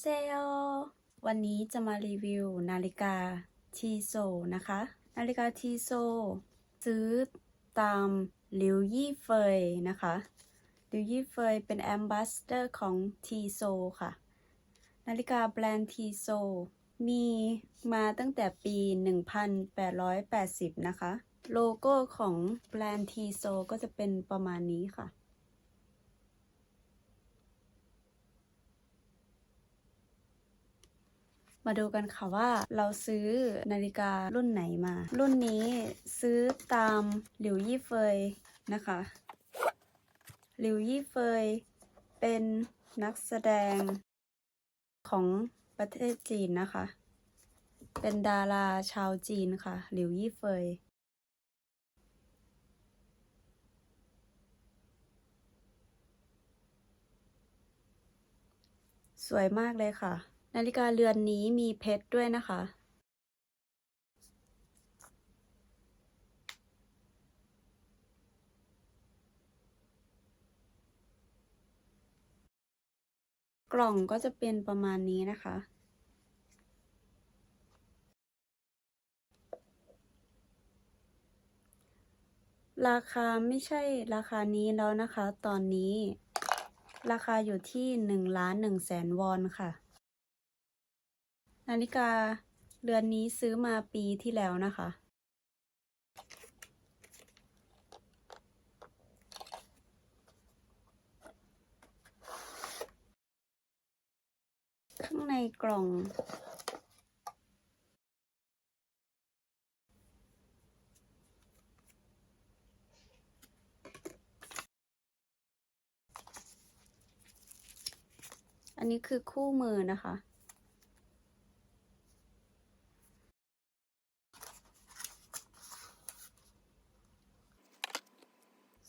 เซโยวันนี้จะมารีวิวนาฬิกาทีโซนะคะ นาฬิกาทีโซซื้อตามลิวยี่เฟยนะคะลิวยี่เฟยเป็นแอมบาสเดอร์ของทีโซค่ะ นาฬิกาแบรนด์ทีโซมีมาตั้งแต่ปี 1880 นะคะ โลโก้ของแบรนด์ทีโซก็จะเป็นประมาณนี้ค่ะ มาดูกันค่ะว่าเราซื้อนาฬิการุ่นไหนมา รุ่นนี้ซื้อตามหลิวยี่เฟยนะคะ หลิวยี่เฟยเป็นนักแสดงของประเทศจีนนะคะ เป็นดาราชาวจีนค่ะ หลิวยี่เฟยสวยมากเลยค่ะ นาฬิกาเรือนนี้มีเพชรด้วยนะคะ กล่องก็จะเป็นประมาณนี้นะคะ ราคาไม่ใช่ราคานี้แล้วนะคะ ตอนนี้ ราคาอยู่ที่1ล้าน1แสนวอนค่ะ นาฬิกาเรือนนี้ซื้อมาปีที่แล้วนะคะ ข้างในกล่อง อันนี้คือคู่มือนะคะ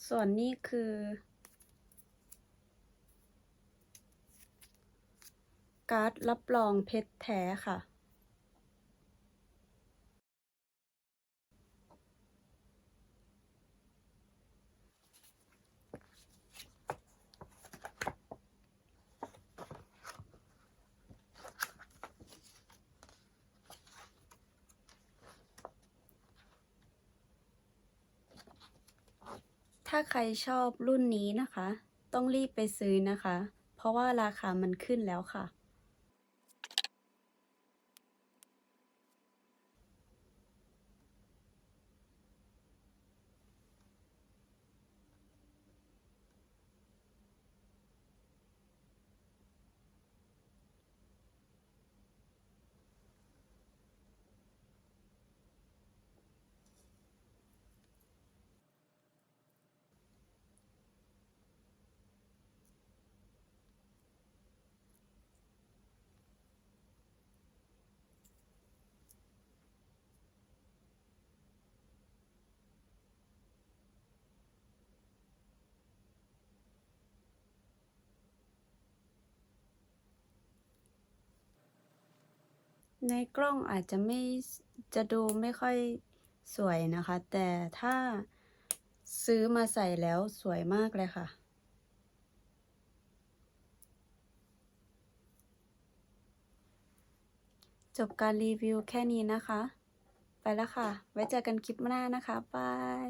ส่วนนี้คือ การ์ดรับรองเพชรแท้ค่ะ ถ้าใครชอบรุ่นนี้นะคะ ต้องรีบไปซื้อนะคะ เพราะว่าราคามันขึ้นแล้วค่ะ ในกล้องอาจจะไม่จะดูไม่ค่อยสวยนะคะ แต่ถ้าซื้อมาใส่แล้วสวยมากเลยค่ะ จบการรีวิวแค่นี้นะคะ ไปแล้วค่ะ ไว้เจอกันคลิปหน้านะคะ บาย